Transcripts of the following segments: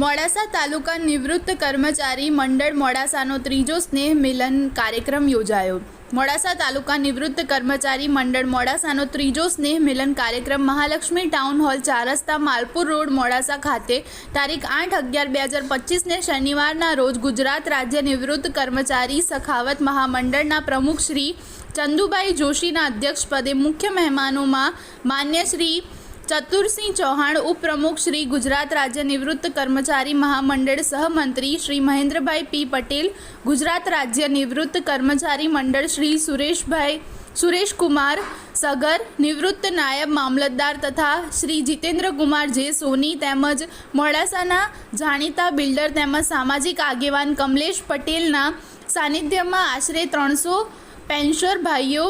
મોડાસા તાલુકા નિવૃત્ત કર્મચારી મંડળ મોડાસાનો ત્રીજો સ્નેહ મિલન કાર્યક્રમ યોજાયો. મોડાસા તાલુકા નિવૃત્ત કર્મચારી મંડળ મોડાસાનો ત્રીજો સ્નેહ મિલન કાર્યક્રમ મહાલક્ષ્મી ટાઉન હોલ ચાર રસ્તા માલપુર રોડ, મોડાસા ખાતે તારીખ આઠ અગિયાર બે હજાર પચીસને શનિવારના રોજ ગુજરાત રાજ્ય નિવૃત્ત કર્મચારી સખાવત મહામંડળના પ્રમુખ શ્રી ચંદુભાઈ જોશીના અધ્યક્ષપદે મુખ્ય મહેમાનોમાં માન્ય શ્રી ચતુરસિંહ ચૌહાણ ઉપપ્રમુખ શ્રી ગુજરાત રાજ્ય નિવૃત્ત કર્મચારી મહામંડળ સહમંત્રી શ્રી મહેન્દ્રભાઈ પી પટેલ, ગુજરાત રાજ્ય નિવૃત્ત કર્મચારી મંડળ શ્રી સુરેશભાઈ, સુરેશકુમાર સગર, નિવૃત્ત નાયબ મામલતદાર તથા શ્રી જીતેન્દ્રકુમાર જે સોની તેમજ મોડાસાના જાણીતા બિલ્ડર તેમજ સામાજિક આગેવાન કમલેશ પટેલના સાનિધ્યમાં આશરે ત્રણસો પેન્શર ભાઈઓ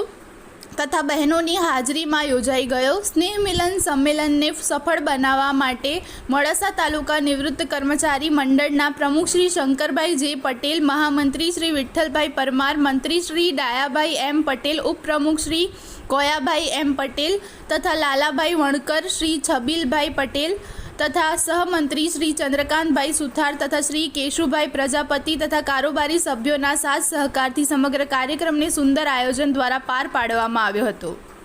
તથા બહેનોની હાજરીમાં યોજાઈ ગયો. સ્નેહ મિલન સંમેલનને સફળ બનાવવા માટે મોડાસા તાલુકા નિવૃત્ત કર્મચારી મંડળના પ્રમુખ શ્રી શંકરભાઈ જે પટેલ, મહામંત્રી શ્રી વિઠ્ઠલભાઈ પરમાર, મંત્રી શ્રી ડાયાભાઈ એમ પટેલ, ઉપપ્રમુખ શ્રી કોયાભાઈ એમ પટેલ તથા લાલાભાઈ વણકર, શ્રી છબીલભાઈ પટેલ તથા સહમંત્રી શ્રી ચંદ્રકાંતભાઈ સુથાર તથા શ્રી કેશુભાઈ પ્રજાપતિ તથા કારોબારી સભ્યોના સાથ સહકારથી સમગ્ર કાર્યક્રમને સુંદર આયોજન દ્વારા પાર પાડવામાં આવ્યો હતો.